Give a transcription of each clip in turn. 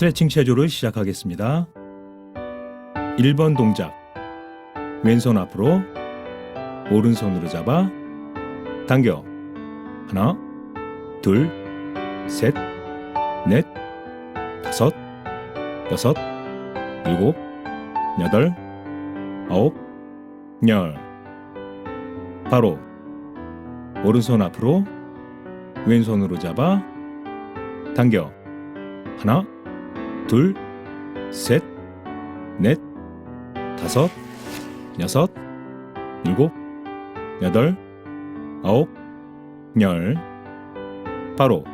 스트레칭 체조를 시작하겠습니다. 1번 동작. 왼손 앞으로 오른손으로 잡아 당겨. 하나, 둘, 셋, 넷, 다섯, 여섯, 일곱, 여덟, 아홉, 열. 바로 오른손 앞으로 왼손으로 잡아 당겨. 하나, 둘, 셋, 넷, 다섯, 여섯, 일곱, 여덟, 아홉, 열. 바로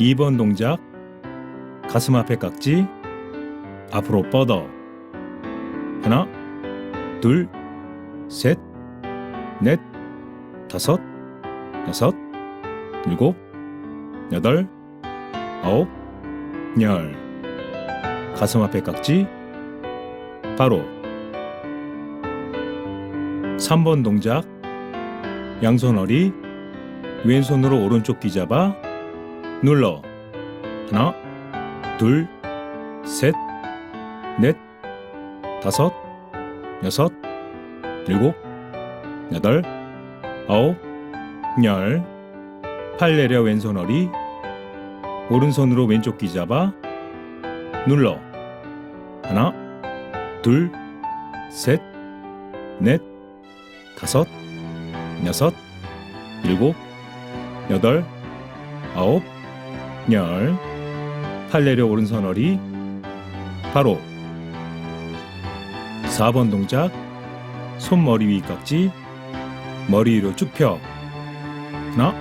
2번 동작 가슴 앞에 깍지 앞으로 뻗어 하나, 둘, 셋, 넷, 다섯, 여섯, 일곱, 여덟, 아홉, 열. 가슴 앞에 깍지. 바로. 3번 동작. 양손 어리. 왼손으로 오른쪽 귀 잡아. 눌러. 하나, 둘, 셋, 넷, 다섯, 여섯, 일곱, 여덟, 아홉, 열. 팔 내려 왼손 어리. 오른손으로 왼쪽 귀 잡아 눌러. 하나 둘 셋 넷 다섯 여섯 일곱 여덟 아홉 열 팔 내려 오른손 어리. 바로. 4번 동작. 손머리 위 깍지. 머리 위로 쭉 펴. 하나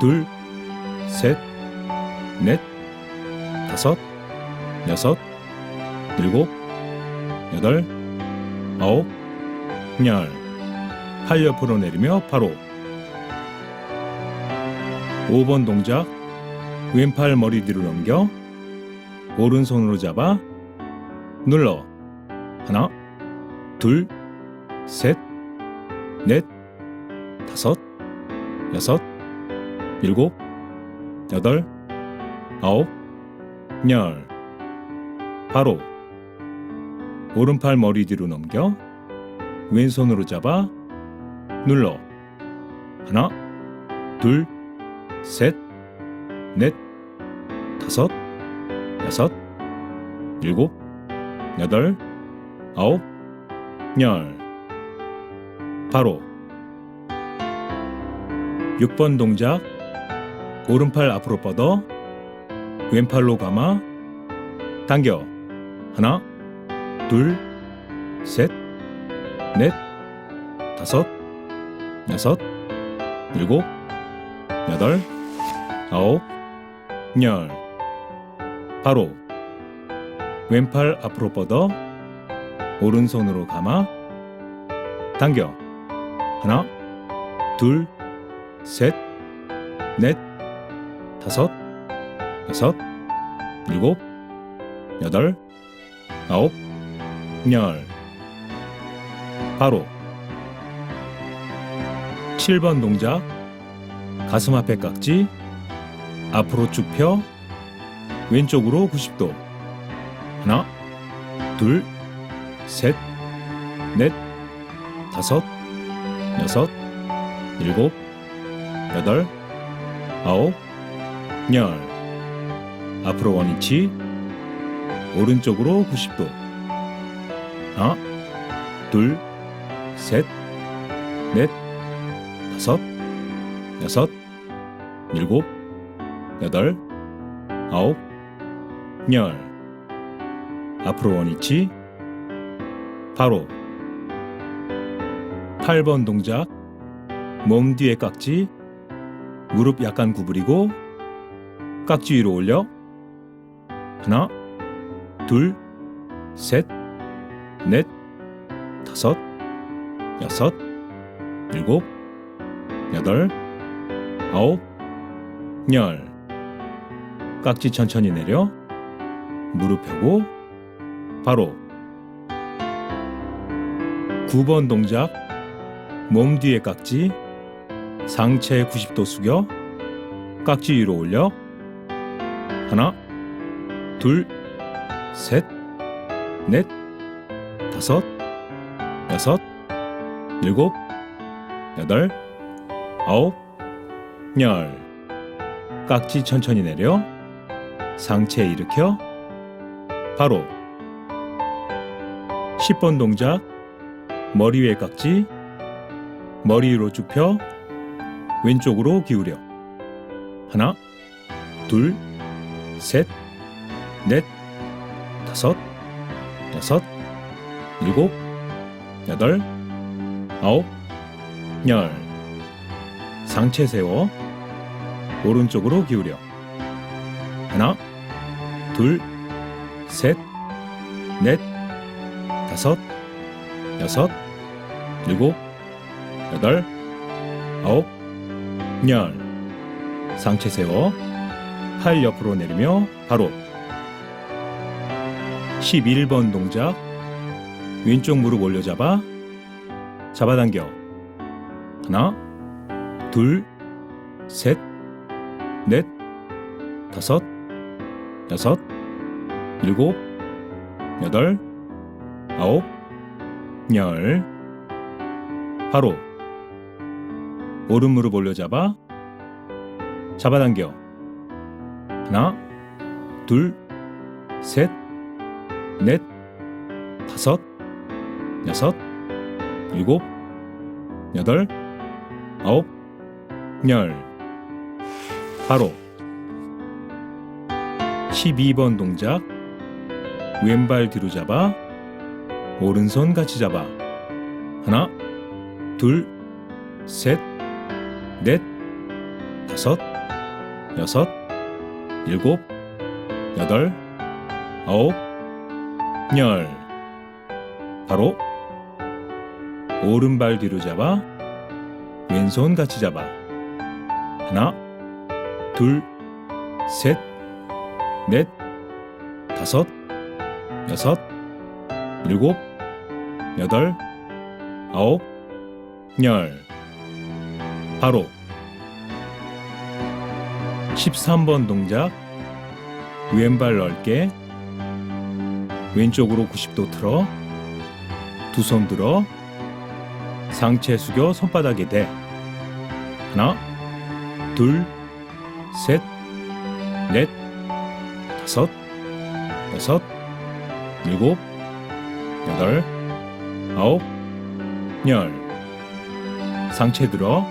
둘셋 넷, 다섯, 여섯, 일곱, 여덟, 아홉, 열. 팔 옆으로 내리며 바로. 5번 동작 왼팔 머리 뒤로 넘겨. 오른손으로 잡아 눌러. 하나, 둘, 셋, 넷, 다섯, 여섯, 일곱, 여덟, 아홉, 열. 바로 오른팔 머리 뒤로 넘겨 왼손으로 잡아 눌러 하나, 둘, 셋, 넷, 다섯, 여섯, 일곱, 여덟, 아홉, 열. 바로 6번 동작 오른팔 앞으로 뻗어 왼팔로 감아. 당겨. 하나 둘셋넷 다섯 여섯 일곱 여덟 아홉 열. 바로. 왼팔 앞으로 뻗어. 오른손으로 감아. 당겨. 하나 둘셋넷 다섯 여섯, 일곱, 여덟, 아홉, 열. 바로 7번 동작 가슴 앞에 깍지 앞으로 쭉 펴 왼쪽으로 90도 하나 둘 셋 넷 다섯 여섯 일곱 여덟 아홉 열 앞으로 원위치 오른쪽으로 90도. 하나 둘셋넷 다섯 여섯 일곱 여덟 아홉 열. 앞으로 원위치 바로. 8번 동작 몸 뒤에 깍지 무릎 약간 구부리고 깍지 위로 올려 하나, 둘, 셋, 넷, 다섯, 여섯, 일곱, 여덟, 아홉, 열. 깍지 천천히 내려 무릎 펴고 바로 9번 동작 몸 뒤에 깍지 상체 90도 숙여 깍지 위로 올려 하나 둘, 셋, 넷, 다섯, 여섯, 일곱, 여덟, 아홉, 열. 깍지 천천히 내려. 상체 일으켜. 바로. 10번 동작. 머리 위에 깍지. 머리 위로 쭉 펴 왼쪽으로 기울여. 하나 둘셋 넷 다섯 여섯 일곱 여덟 아홉 열. 상체 세워 오른쪽으로 기울여. 하나 둘 셋 넷 다섯 여섯 일곱 여덟 아홉 열. 상체 세워 팔 옆으로 내리며 바로 11번 동작. 왼쪽 무릎 올려잡아. 잡아당겨. 하나 둘셋넷 다섯 여섯 일곱 여덟 아홉 열. 바로. 오른 무릎 올려잡아. 잡아당겨. 하나 둘셋 넷 다섯 여섯 일곱 여덟 아홉 열. 바로 12번 동작 왼발 뒤로 잡아 오른손 같이 잡아. 하나 둘셋넷 다섯 여섯 일곱 여덟 아홉 열. 바로 오른발 뒤로 잡아 왼손 같이 잡아. 하나 둘셋넷 다섯 여섯 일곱 여덟 아홉 열. 바로 13번 동작 왼발 넓게 왼쪽으로 90도 틀어 두 손 들어 상체 숙여 손바닥에 대. 하나 둘셋넷 다섯 여섯 일곱 여덟 아홉 열. 상체 들어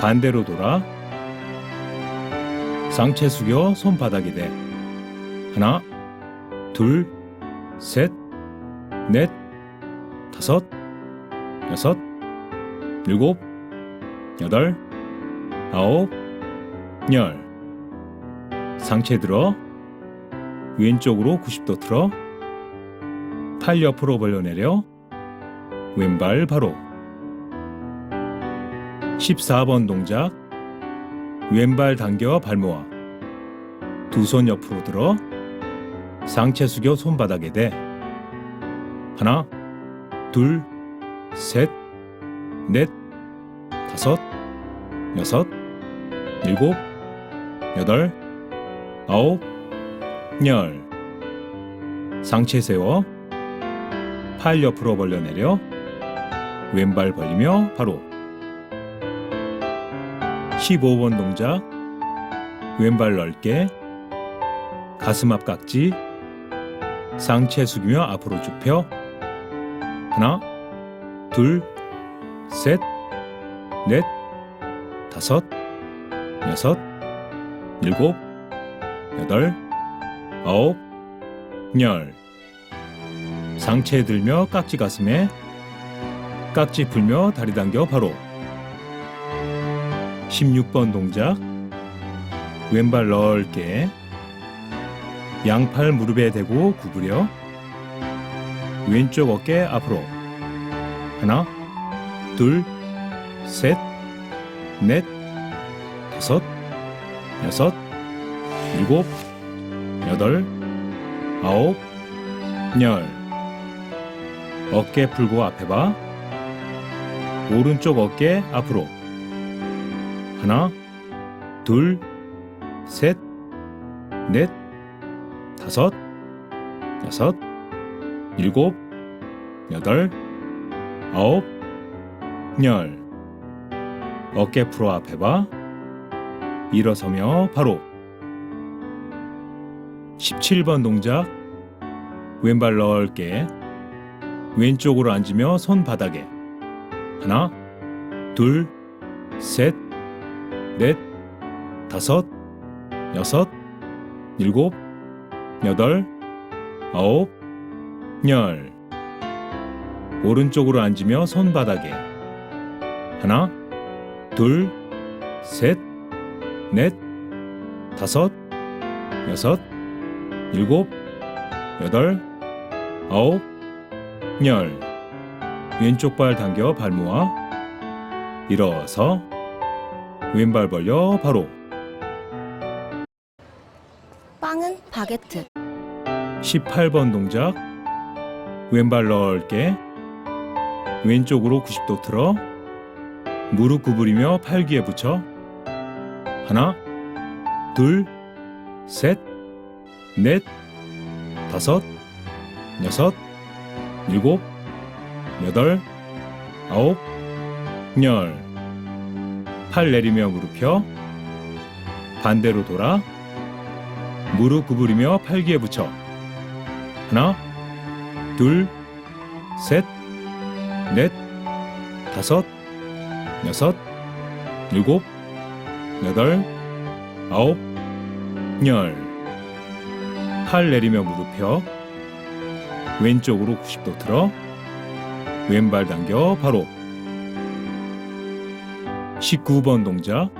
반대로 돌아 상체 숙여 손바닥에 대. 하나 둘 셋 넷 다섯 여섯 일곱 여덟 아홉 열. 상체 들어 왼쪽으로 90도 틀어 팔 옆으로 벌려내려 왼발 바로. 14번 동작 왼발 당겨 발 모아. 두 손 옆으로 들어 상체 숙여 손바닥에 대 하나 둘 셋 넷 다섯 여섯 일곱 여덟 아홉 열. 상체 세워 팔 옆으로 벌려 내려 왼발 벌리며 바로. 15번 동작. 왼발 넓게. 가슴 앞 깍지 상체 숙이며 앞으로 쭉펴 하나 둘셋넷 다섯 여섯 일곱 여덟 아홉 열. 상체 들며 깍지 가슴에 깍지 풀며 다리 당겨 바로. 16번 동작. 왼발 넓게 양팔 무릎에 대고 구부려 왼쪽 어깨 앞으로. 하나 둘셋넷 다섯 여섯 일곱 여덟 아홉 열. 어깨 풀고 앞에 봐. 오른쪽 어깨 앞으로. 하나 둘셋넷 다섯, 여섯, 일곱, 여덟, 아홉, 열. 어깨 풀어 앞에 봐. 일어서며 바로. 17번 동작. 왼발 넓게. 왼쪽으로 앉으며 손 바닥에. 하나, 둘, 셋, 넷, 다섯, 여섯, 일곱, 여덟, 아홉, 열. 오른쪽으로 앉으며 손 바닥에. 하나, 둘, 셋, 넷, 다섯, 여섯, 일곱, 여덟, 아홉, 열. 왼쪽 발 당겨 발 모아. 일어서. 왼발 벌려 바로. 바게트. 18번 동작. 왼발 넓게. 왼쪽으로 90도 틀어. 무릎 구부리며 팔귀에 붙여. 하나, 둘, 셋, 넷, 다섯, 여섯, 일곱, 여덟, 아홉, 열. 팔 내리며 무릎 펴. 반대로 돌아. 무릎 구부리며 팔귀에 붙여. 하나, 둘, 셋, 넷, 다섯, 여섯, 일곱, 여덟, 아홉, 열. 팔 내리며 무릎 펴. 왼쪽으로 90도 틀어. 왼발 당겨 바로. 19번 동작.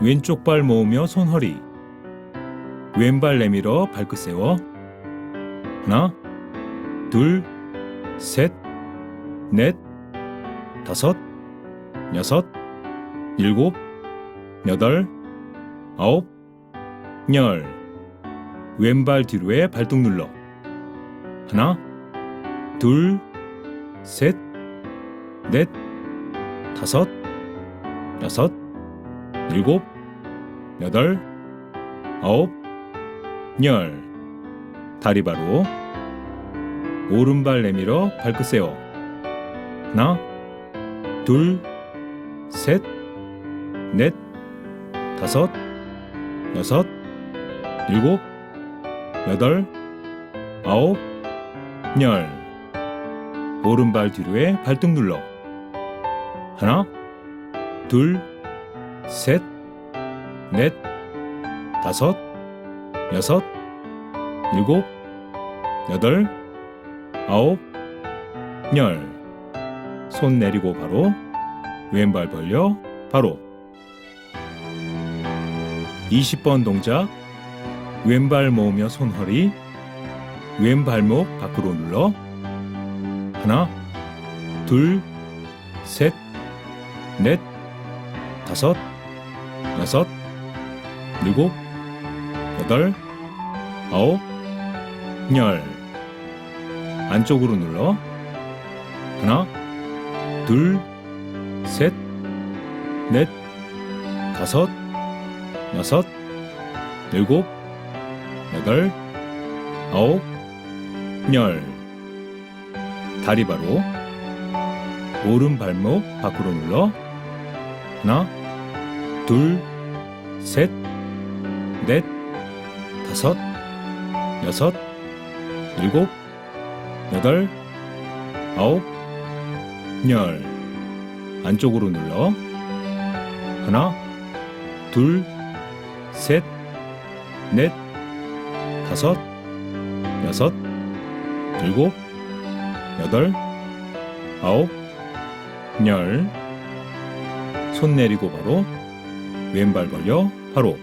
왼쪽 발 모으며 손 허리. 왼발 내밀어 발끝 세워. 하나, 둘, 셋, 넷, 다섯, 여섯, 일곱, 여덟, 아홉, 열. 왼발 뒤로에 발등 눌러. 하나, 둘, 셋, 넷, 다섯, 여섯, 일곱, 여덟, 아홉, 열. 다리 바로. 오른발 내밀어 발끝 세워. 하나, 둘, 셋, 넷, 다섯, 여섯, 일곱, 여덟, 아홉, 열. 오른발 뒤로에 발등 눌러. 하나, 둘, 셋, 넷, 다섯, 여섯, 일곱, 여덟, 아홉, 열. 손 내리고 바로 왼발 벌려 바로 20번 동작 왼발 모으며 손 허리 왼발목 밖으로 눌러 하나 둘셋넷 다섯 여섯 일곱 여덟 아홉 열 안쪽으로 눌러 하나 둘, 셋, 넷, 다섯, 여섯, 일곱, 여덟, 아홉, 열. 다리 바로. 오른 발목 밖으로 눌러. 하나, 둘, 셋, 넷, 다섯, 여섯, 일곱, 여덟, 아홉, 열. 안쪽으로 눌러. 하나, 둘, 셋, 넷, 다섯, 여섯, 일곱, 여덟, 아홉, 열. 손 내리고 바로 왼발 벌려 바로